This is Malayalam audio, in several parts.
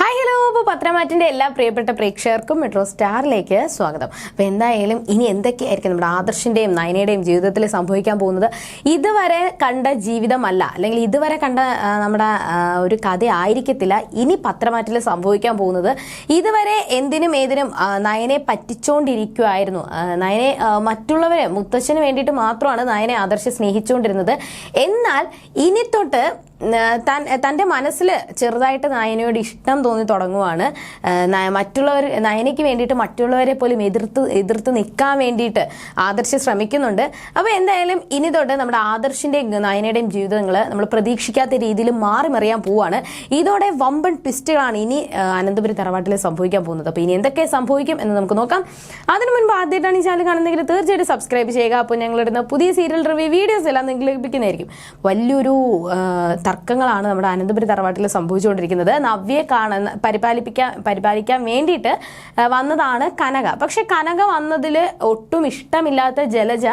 ഹായ് ഹലോ അപ്പോൾ പത്രമാറ്റിന്റെ എല്ലാ പ്രിയപ്പെട്ട പ്രേക്ഷകർക്കും മെട്രോ സ്റ്റാറിലേക്ക് സ്വാഗതം. അപ്പോൾ എന്തായാലും ഇനി എന്തൊക്കെയായിരിക്കും നമ്മുടെ ആദർശിന്റെയും നയനയുടെയും ജീവിതത്തിൽ സംഭവിക്കാൻ പോകുന്നത്? ഇതുവരെ കണ്ട ജീവിതമല്ല അല്ലെങ്കിൽ ഇതുവരെ കണ്ട നമ്മുടെ ഒരു കഥ ആയിരിക്കത്തില്ല ഇനി പത്രമാറ്റിൽ സംഭവിക്കാൻ പോകുന്നത്. ഇതുവരെ എന്തിനും ഏതിനും നയനെ പറ്റിച്ചുകൊണ്ടിരിക്കുമായിരുന്നു നയനെ മറ്റുള്ളവരെ മുത്തച്ഛന് വേണ്ടിയിട്ട് മാത്രമാണ് നയനെ ആദർശ് സ്നേഹിച്ചുകൊണ്ടിരുന്നത് എന്നാൽ ഇനി തൊട്ട് തന്റെ മനസ്സിൽ ചെറുതായിട്ട് നയനയോട് ഇഷ്ടം തോന്നി തുടങ്ങുവാണ്. മറ്റുള്ളവർ നയനയ്ക്ക് വേണ്ടിയിട്ട് മറ്റുള്ളവരെ പോലും എതിർത്ത് എതിർത്ത് നിൽക്കാൻ വേണ്ടിയിട്ട് ആദർശ് ശ്രമിക്കുന്നുണ്ട്. അപ്പോൾ എന്തായാലും ഇനി തൊട്ട് നമ്മുടെ ആദർശിന്റെയും നയനയുടെയും ജീവിതങ്ങൾ നമ്മൾ പ്രതീക്ഷിക്കാത്ത രീതിയിൽ മാറി മറിയാൻ പോവാണ്. ഇതോടെ വമ്പൻ ട്വിസ്റ്റുകളാണ് ഇനി അനന്തപുരി തറവാട്ടിൽ സംഭവിക്കാൻ പോകുന്നത്. അപ്പോൾ ഇനി എന്തൊക്കെ സംഭവിക്കും എന്ന് നമുക്ക് നോക്കാം. അതിന് മുൻപ് ആദ്യമായിട്ടാണ് ഈ ചാനൽ കാണുന്നതെങ്കിൽ തീർച്ചയായിട്ടും സബ്സ്ക്രൈബ് ചെയ്യുക. അപ്പോൾ ഞങ്ങളിടുന്ന പുതിയ സീരിയൽ റിവ്യൂ വീഡിയോസ് എല്ലാം നിങ്ങൾക്ക് ലഭിക്കുന്നതായിരിക്കും. വലിയൊരു തർക്കങ്ങളാണ് നമ്മുടെ അനന്തപുരി തറവാട്ടിൽ സംഭവിച്ചുകൊണ്ടിരിക്കുന്നത്. നവ്യെ കാണുന്ന പരിപാലിപ്പിക്കാൻ പരിപാലിക്കാൻ വേണ്ടിയിട്ട് വന്നതാണ് കനക. പക്ഷെ കനക വന്നതിൽ ഒട്ടും ഇഷ്ടമില്ലാത്ത ജലജ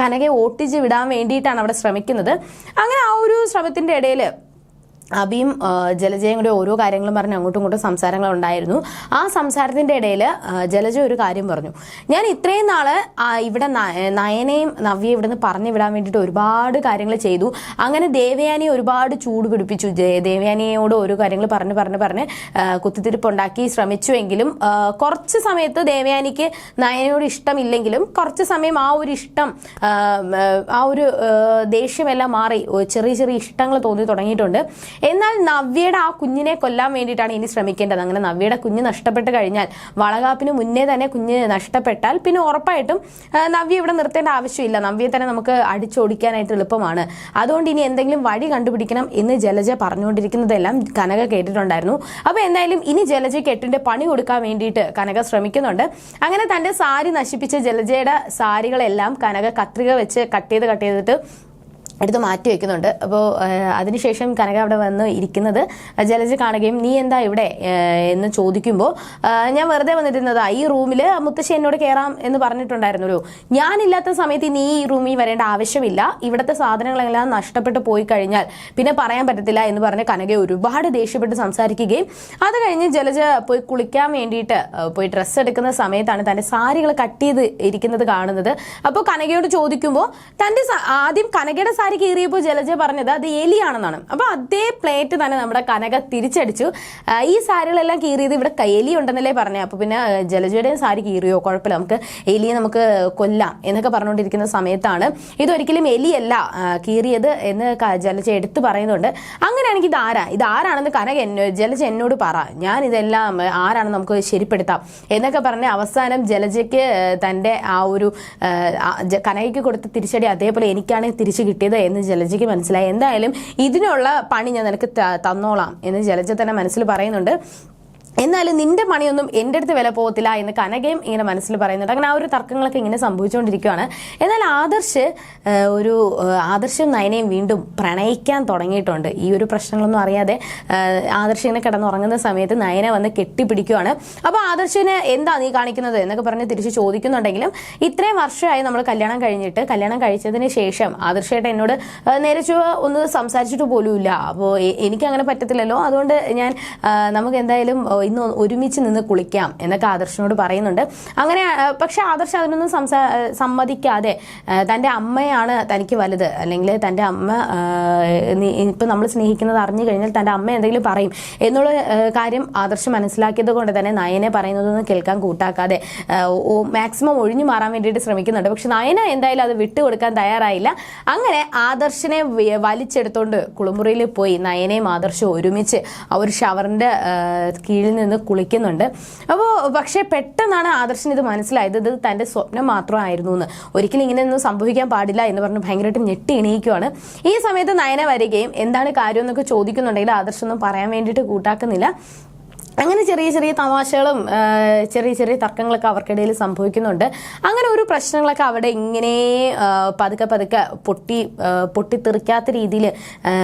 കനകയെ ഓട്ടിച്ച് വിടാൻ വേണ്ടിയിട്ടാണ് അവിടെ ശ്രമിക്കുന്നത്. അങ്ങനെ ആ ഒരു ശ്രമത്തിന്റെ ഇടയിൽ അബിയും ജലജയും കൂടെ ഓരോ കാര്യങ്ങളും പറഞ്ഞ് അങ്ങോട്ടും ഇങ്ങോട്ടും സംസാരങ്ങൾ ഉണ്ടായിരുന്നു ആ സംസാരത്തിന്റെ ഇടയിൽ ജലജ ഒരു കാര്യം പറഞ്ഞു. ഞാൻ ഇത്രയും നാൾ ഇവിടെ നയനയും നവ്യയും നിന്ന് പറഞ്ഞു വിടാൻ വേണ്ടിയിട്ട് ഒരുപാട് കാര്യങ്ങൾ ചെയ്തു. അങ്ങനെ ദേവയാനിയെ ഒരുപാട് ചൂട് പിടിപ്പിച്ചു. ദേവയാനിയോട് ഓരോ കാര്യങ്ങൾ പറഞ്ഞ് പറഞ്ഞ് പറഞ്ഞ് കുത്തിത്തിരിപ്പുണ്ടാക്കി ശ്രമിച്ചുവെങ്കിലും കുറച്ച് സമയത്ത് ദേവയാനിക്ക് നയനയോട് ഇഷ്ടമില്ലെങ്കിലും കുറച്ച് സമയം ആ ഒരു ഇഷ്ടം ആ, ഒരു ദേഷ്യമെല്ലാം മാറി. ചെറിയ ചെറിയ ഇഷ്ടങ്ങൾ തോന്നി തുടങ്ങിയിട്ടുണ്ട്. എന്നാൽ നവ്യയുടെ ആ കുഞ്ഞിനെ കൊല്ലാൻ വേണ്ടിയിട്ടാണ് ഇനി ശ്രമിക്കേണ്ടത്. അങ്ങനെ നവ്യയുടെ കുഞ്ഞ് നഷ്ടപ്പെട്ട് കഴിഞ്ഞാൽ വളകാപ്പിന് മുന്നേ തന്നെ കുഞ്ഞ് നഷ്ടപ്പെട്ടാൽ പിന്നെ ഉറപ്പായിട്ടും നവ്യ ഇവിടെ നിർത്തേണ്ട ആവശ്യമില്ല. നവ്യയെ തന്നെ നമുക്ക് അടിച്ചോടിക്കാനായിട്ട് എളുപ്പമാണ്. അതുകൊണ്ട് ഇനി എന്തെങ്കിലും വഴി കണ്ടുപിടിക്കണം എന്ന് ജലജ പറഞ്ഞുകൊണ്ടിരിക്കുന്നതെല്ലാം കനക കേട്ടിട്ടുണ്ടായിരുന്നു. അപ്പോൾ എന്തായാലും ഇനി ജലജയ്ക്ക് കെട്ടിന്റെ പണി കൊടുക്കാൻ വേണ്ടിയിട്ട് കനക ശ്രമിക്കുന്നുണ്ട്. അങ്ങനെ തന്റെ സാരി നശിപ്പിച്ച ജലജയുടെ സാരികളെല്ലാം കനക കത്രിക വെച്ച് കട്ട് ചെയ്ത് കട്ട് ചെയ്തിട്ട് എടുത്ത് മാറ്റി വെക്കുന്നുണ്ട്. അപ്പോൾ അതിനുശേഷം കനക അവിടെ വന്ന് ഇരിക്കുന്നത് ജലജ കാണുകയും നീ എന്താ ഇവിടെ? എന്ന് ചോദിക്കുമ്പോൾ ഞാൻ വെറുതെ വന്നിരുന്നതാ. ഈ റൂമിൽ മുത്തശ്ശി എന്നോട് കയറാം എന്ന് പറഞ്ഞിട്ടുണ്ടായിരുന്നല്ലോ. ഞാനില്ലാത്ത സമയത്ത് നീ ഈ റൂമിൽ വരേണ്ട ആവശ്യമില്ല. ഇവിടുത്തെ സാധനങ്ങളെല്ലാം നഷ്ടപ്പെട്ട് പോയി കഴിഞ്ഞാൽ പിന്നെ പറയാൻ പറ്റത്തില്ല എന്ന് പറഞ്ഞ് കനക ഒരുപാട് ദേഷ്യപ്പെട്ട് സംസാരിക്കുകയും അത് കഴിഞ്ഞ് ജലജ പോയി കുളിക്കാൻ വേണ്ടിയിട്ട് പോയി ഡ്രസ്സ് എടുക്കുന്ന സമയത്താണ് തന്റെ സാരികൾ കട്ട് ചെയ്ത് ഇരിക്കുന്നത് കാണുന്നത്. അപ്പോൾ കനകയോട് ചോദിക്കുമ്പോൾ തന്റെ ആദ്യം കനകയുടെ സാരി കീറിയപ്പോൾ ജലജ പറഞ്ഞത് അത് എലിയാണെന്നാണ്. അപ്പോൾ അതേ പ്ലേറ്റ് തന്നെ നമ്മുടെ കനക തിരിച്ചടിച്ചു. ഈ സാരികളെല്ലാം കീറിയത് ഇവിടെ എലി ഉണ്ടെന്നല്ലേ പറഞ്ഞത് അപ്പോൾ പിന്നെ ജലജയുടെ സാരി കീറിയോ? കുഴപ്പമില്ല. നമുക്ക് എലിയെ നമുക്ക് കൊല്ലാം എന്നൊക്കെ പറഞ്ഞുകൊണ്ടിരിക്കുന്ന സമയത്താണ്. ഇതൊരിക്കലും എലിയല്ല കീറിയത് എന്ന് ജലജ എടുത്തു പറയുന്നുണ്ട്. അങ്ങനെയാണെങ്കിൽ ഇത് ആരാ? ഇത് ആരാണെന്ന് കനക എന്നോ- ജലജ എന്നോട് പറ. ഞാൻ ഇതെല്ലാം ആരാണെന്ന് നമുക്ക് ശരിപ്പെടുത്താം എന്നൊക്കെ പറഞ്ഞ് അവസാനം ജലജയ്ക്ക് തന്റെ ആ ഒരു കനകയ്ക്ക് കൊടുത്ത തിരിച്ചടി അതേപോലെ എനിക്കാണ് തിരിച്ചു കിട്ടിയത് എന്ന് ജലജയ്ക്ക് മനസ്സിലായി. എന്തായാലും ഇതിനുള്ള പണി ഞാൻ നിനക്ക് തന്നോളാം എന്ന് ജലജ തന്നെ മനസ്സിൽ പറയുന്നുണ്ട്. എന്നാലും നിന്റെ പണിയൊന്നും എന്റെ അടുത്ത് വില പോകത്തില്ല എന്ന് കനകയും ഇങ്ങനെ മനസ്സിൽ പറയുന്നുണ്ട്. അങ്ങനെ ആ ഒരു തർക്കങ്ങളൊക്കെ ഇങ്ങനെ സംഭവിച്ചുകൊണ്ടിരിക്കുകയാണ്. എന്നാൽ ആദർശ് ഒരു ആദർശം നയനയും വീണ്ടും പ്രണയിക്കാൻ തുടങ്ങിയിട്ടുണ്ട്. ഈ ഒരു പ്രശ്നങ്ങളൊന്നും അറിയാതെ ആദർശ് ഇങ്ങനെ കിടന്നുറങ്ങുന്ന സമയത്ത് നയന വന്ന് കെട്ടിപ്പിടിക്കുകയാണ്. അപ്പോൾ ആദർശിന് എന്താ നീ കാണിക്കുന്നത് എന്നൊക്കെ പറഞ്ഞ് തിരിച്ച് ചോദിക്കുന്നുണ്ടെങ്കിലും ഇത്രയും വർഷമായി നമ്മൾ കല്യാണം കഴിഞ്ഞിട്ട് കല്യാണം കഴിച്ചതിന് ശേഷം ആദർശയായിട്ട് എന്നോട് നേരെ ഒന്ന് സംസാരിച്ചിട്ട് പോലുമില്ല. അപ്പോൾ എനിക്കങ്ങനെ പറ്റത്തില്ലല്ലോ. അതുകൊണ്ട് ഞാൻ നമുക്ക് എന്തായാലും ഇന്ന് ഒരുമിച്ച് നിന്ന് കുളിക്കാം എന്നൊക്കെ ആദർശനോട് പറയുന്നുണ്ട്. അങ്ങനെ പക്ഷെ ആദർശ് അതിനൊന്നും സംസാ സമ്മതിക്കാതെ തന്റെ അമ്മയാണ് തനിക്ക് വലുത്. അല്ലെങ്കിൽ തന്റെ അമ്മ ഇപ്പം നമ്മൾ സ്നേഹിക്കുന്നത് അറിഞ്ഞു കഴിഞ്ഞാൽ തന്റെ അമ്മ എന്തെങ്കിലും പറയും എന്നുള്ള കാര്യം ആദർശ് മനസ്സിലാക്കിയത് കൊണ്ട് തന്നെ നയനെ പറയുന്നതൊന്നും കേൾക്കാൻ കൂട്ടാക്കാതെ മാക്സിമം ഒഴിഞ്ഞു മാറാൻ വേണ്ടിയിട്ട് ശ്രമിക്കുന്നുണ്ട്. പക്ഷെ നയന എന്തായാലും അത് വിട്ടുകൊടുക്കാൻ തയ്യാറായില്ല. അങ്ങനെ ആദർശിനെ വലിച്ചെടുത്തോണ്ട് കുളിമുറിയിൽ പോയി നയനയും ആദർശവും ഒരുമിച്ച് ആ ഒരു ഷവറിന്റെ ആ, കീഴിൽ നിന്ന് കുളിക്കുന്നുണ്ട്. അപ്പോൾ പക്ഷേ പെട്ടെന്നാണ് ആദർശൻ ഇത് മനസ്സിലായത്. ഇത് തന്റെ സ്വപ്നം മാത്രമായിരുന്നു എന്ന്. ഒരിക്കലും ഇങ്ങനെയൊന്നും സംഭവിക്കാൻ പാടില്ല എന്ന് പറഞ്ഞ് ഭയങ്കരമായിട്ട് ഞെട്ടി എണീക്കുവാണ്. ഈ സമയത്ത് നയന വരികയും എന്താണ് കാര്യം എന്നൊക്കെ ചോദിക്കുന്നുണ്ടെങ്കിൽ ആദർശൊന്നും പറയാൻ വേണ്ടിയിട്ട് കൂട്ടാക്കുന്നില്ല. അങ്ങനെ ചെറിയ ചെറിയ തമാശകളും ചെറിയ ചെറിയ തർക്കങ്ങളൊക്കെ അവർക്കിടയിൽ സംഭവിക്കുന്നുണ്ട്. അങ്ങനെ ഒരു പ്രശ്നങ്ങളൊക്കെ അവിടെ ഇങ്ങനെ പതുക്കെ പതുക്കെ പൊട്ടി പൊട്ടിത്തെറിക്കാത്ത രീതിയിൽ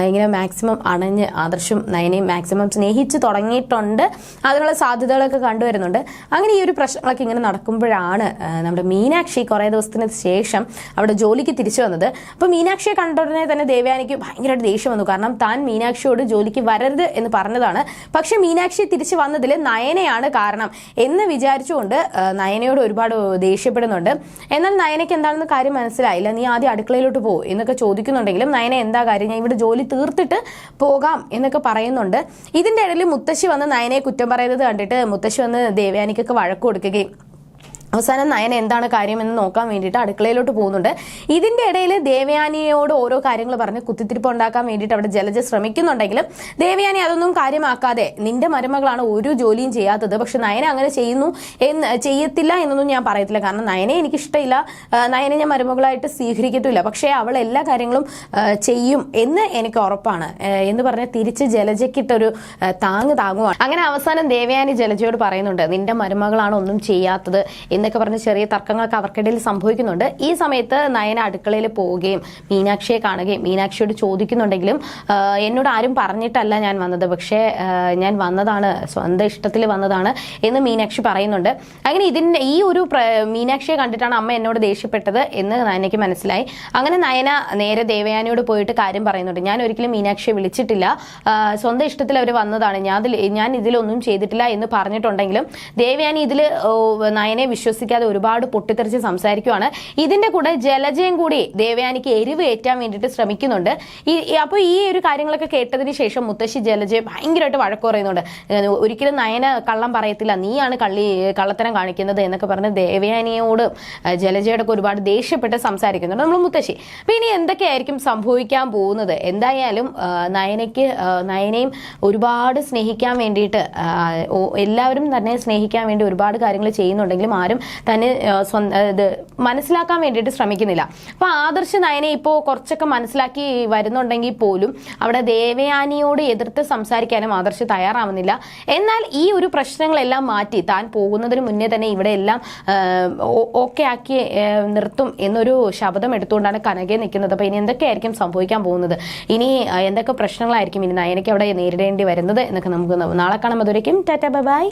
ഇങ്ങനെ മാക്സിമം അണഞ്ഞ് ആദർശം നയനെയും മാക്സിമം സ്നേഹിച്ച് തുടങ്ങിയിട്ടുണ്ട്. അതിനുള്ള സാധ്യതകളൊക്കെ കണ്ടുവരുന്നുണ്ട്. അങ്ങനെ ഈ ഒരു പ്രശ്നങ്ങളൊക്കെ ഇങ്ങനെ നടക്കുമ്പോഴാണ് നമ്മുടെ മീനാക്ഷി കുറേ ദിവസത്തിന് ശേഷം അവിടെ ജോലിക്ക് തിരിച്ചു വന്നത്. അപ്പോൾ മീനാക്ഷിയെ കണ്ട ഉടനെ തന്നെ ദേവയാനിക്ക് ഭയങ്കരമായിട്ട് ദേഷ്യം വന്നു. കാരണം താൻ മീനാക്ഷിയോട് ജോലിക്ക് വരരുത് എന്ന് പറഞ്ഞതാണ്. പക്ഷേ മീനാക്ഷി തിരിച്ച് വന്നതിൽ നയനയാണ് കാരണം എന്ന് വിചാരിച്ചുകൊണ്ട് നയനയോട് ഒരുപാട് ദേഷ്യപ്പെടുന്നുണ്ട്. എന്നാൽ നയനയ്ക്ക് എന്താണെന്ന് കാര്യം മനസ്സിലായില്ല. നീ ആദ്യം അടുക്കളയിലോട്ട് പോ എന്നൊക്കെ ചോദിക്കുന്നുണ്ടെങ്കിലും നയന എന്താ കാര്യം? ഞാൻ ഇവിടെ ജോലി തീർത്തിട്ട് പോകാം എന്നൊക്കെ പറയുന്നുണ്ട്. ഇതിന്റെ ഇടയിൽ മുത്തശ്ശി വന്ന് നയനയെ കുറ്റം പറയുന്നത് കണ്ടിട്ട് മുത്തശ്ശി വന്ന് ദേവയാനിക്കൊക്കെ വഴക്ക് കൊടുക്കുകയും അവസാനം നയൻ എന്താണ് കാര്യം എന്ന് നോക്കാൻ വേണ്ടിയിട്ട് അടുക്കളയിലോട്ട് പോകുന്നുണ്ട്. ഇതിന്റെ ഇടയിൽ ദേവയാനിയോട് ഓരോ കാര്യങ്ങൾ പറഞ്ഞ് കുത്തിത്തിരിപ്പ് ഉണ്ടാക്കാൻ വേണ്ടിയിട്ട് അവിടെ ജലജ ശ്രമിക്കുന്നുണ്ടെങ്കിലും ദേവയാനി അതൊന്നും കാര്യമാക്കാതെ നിന്റെ മരുമകളാണ് ഒരു ജോലിയും ചെയ്യാത്തത് പക്ഷെ നയന അങ്ങനെ ചെയ്യുന്നു എന്ന് ചെയ്യത്തില്ല എന്നൊന്നും ഞാൻ പറയത്തില്ല. കാരണം നയനെ എനിക്ക് ഇഷ്ടമില്ല ആ, നയനെ ഞാൻ മരുമകളായിട്ട് സ്വീകരിക്കത്തില്ല പക്ഷേ അവൾ എല്ലാ കാര്യങ്ങളും ചെയ്യും എന്ന് എനിക്ക് ഉറപ്പാണ്. എന്ന് പറഞ്ഞ് തിരിച്ച് ജലജയ്ക്കിട്ടൊരു താങ്ങ് താങ്ങുവാണ്. അങ്ങനെ അവസാനം ദേവയാനി ജലജയോട് പറയുന്നുണ്ട് നിന്റെ മരുമകളാണ് ഒന്നും ചെയ്യാത്തത് എന്നൊക്കെ പറഞ്ഞ് ചെറിയ തർക്കങ്ങളൊക്കെ അവർക്കിടയിൽ സംഭവിക്കുന്നുണ്ട്. ഈ സമയത്ത് നയന അടുക്കളയിൽ പോവുകയും മീനാക്ഷിയെ കാണുകയും മീനാക്ഷിയോട് ചോദിക്കുന്നുണ്ടെങ്കിലും എന്നോട് ആരും പറഞ്ഞിട്ടല്ല ഞാൻ വന്നത്. പക്ഷേ ഞാൻ വന്നതാണ് സ്വന്തം ഇഷ്ടത്തിൽ വന്നതാണ് എന്ന് മീനാക്ഷി പറയുന്നുണ്ട്. അങ്ങനെ ഇതിന് ഈ ഒരു മീനാക്ഷിയെ കണ്ടിട്ടാണ് അമ്മ എന്നോട് ദേഷ്യപ്പെട്ടത് എന്ന് നയനയ്ക്ക് മനസ്സിലായി. അങ്ങനെ നയന നേരെ ദേവയാനിയോട് പോയിട്ട് കാര്യം പറയുന്നുണ്ട്. ഞാൻ ഒരിക്കലും മീനാക്ഷിയെ വിളിച്ചിട്ടില്ല. സ്വന്തം ഇഷ്ടത്തിൽ അവർ വന്നതാണ്. ഞാൻ ഞാൻ ഇതിലൊന്നും ചെയ്തിട്ടില്ല എന്ന് പറഞ്ഞിട്ടുണ്ടെങ്കിലും ദേവയാനി ഇതിൽ നയനെ വിശ്വസിക്കാതെ ഒരുപാട് പൊട്ടിത്തെറിച്ച് സംസാരിക്കുവാണ്. ഇതിന്റെ കൂടെ ജലജയും കൂടി ദേവയാനിക്ക് എരിവ് ഏറ്റാൻ വേണ്ടിയിട്ട് ശ്രമിക്കുന്നുണ്ട്. ഈ അപ്പോൾ ഈ ഒരു കാര്യങ്ങളൊക്കെ കേട്ടതിന് ശേഷം മുത്തശ്ശി ജലജയെ ഭയങ്കരമായിട്ട് വഴക്ക് പറയുന്നുണ്ട്. ഒരിക്കലും നയന കള്ളം പറയത്തില്ല. നീയാണ് കള്ളി കള്ളത്തരം കാണിക്കുന്നത് എന്നൊക്കെ പറഞ്ഞ് ദേവയാനിയോട് ജലജയോടൊക്കെ ഒരുപാട് ദേഷ്യപ്പെട്ട് സംസാരിക്കുന്നുണ്ട് നമ്മൾ മുത്തശ്ശി. അപ്പൊ ഇനി എന്തൊക്കെയായിരിക്കും സംഭവിക്കാൻ പോകുന്നത്? എന്തായാലും നയനയ്ക്ക് നയനയും ഒരുപാട് സ്നേഹിക്കാൻ വേണ്ടിയിട്ട് എല്ലാവരും തന്നെ സ്നേഹിക്കാൻ വേണ്ടി ഒരുപാട് കാര്യങ്ങൾ ചെയ്യുന്നുണ്ടെങ്കിലും ആരും തന്നെ ഇത് മനസ്സിലാക്കാൻ വേണ്ടിയിട്ട് ശ്രമിക്കുന്നില്ല. അപ്പോൾ ആദർശ് നയനെ ഇപ്പോൾ കുറച്ചൊക്കെ മനസ്സിലാക്കി വരുന്നുണ്ടെങ്കിൽ പോലും അവിടെ ദേവയാനിയോട് എതിർത്ത് സംസാരിക്കാനും ആദർശ് തയ്യാറാവുന്നില്ല. എന്നാൽ ഈ ഒരു പ്രശ്നങ്ങളെല്ലാം മാറ്റി താൻ പോകുന്നതിന് മുന്നേ തന്നെ ഇവിടെ എല്ലാം ഓക്കെ ആക്കി നിർത്തും എന്നൊരു ശബ്ദം എടുത്തുകൊണ്ടാണ് കനകെ നിൽക്കുന്നത്. അപ്പോൾ ഇനി എന്തൊക്കെയായിരിക്കും സംഭവിക്കാൻ പോകുന്നത്? ഇനി എന്തൊക്കെ പ്രശ്നങ്ങളായിരിക്കും ഇനി നയനയ്ക്ക് അവിടെ നേരിടേണ്ടി വരുന്നത് എന്നൊക്കെ നമുക്ക് നാളെ കാണാം. അതുവരയ്ക്കും ടാറ്റ ബൈ.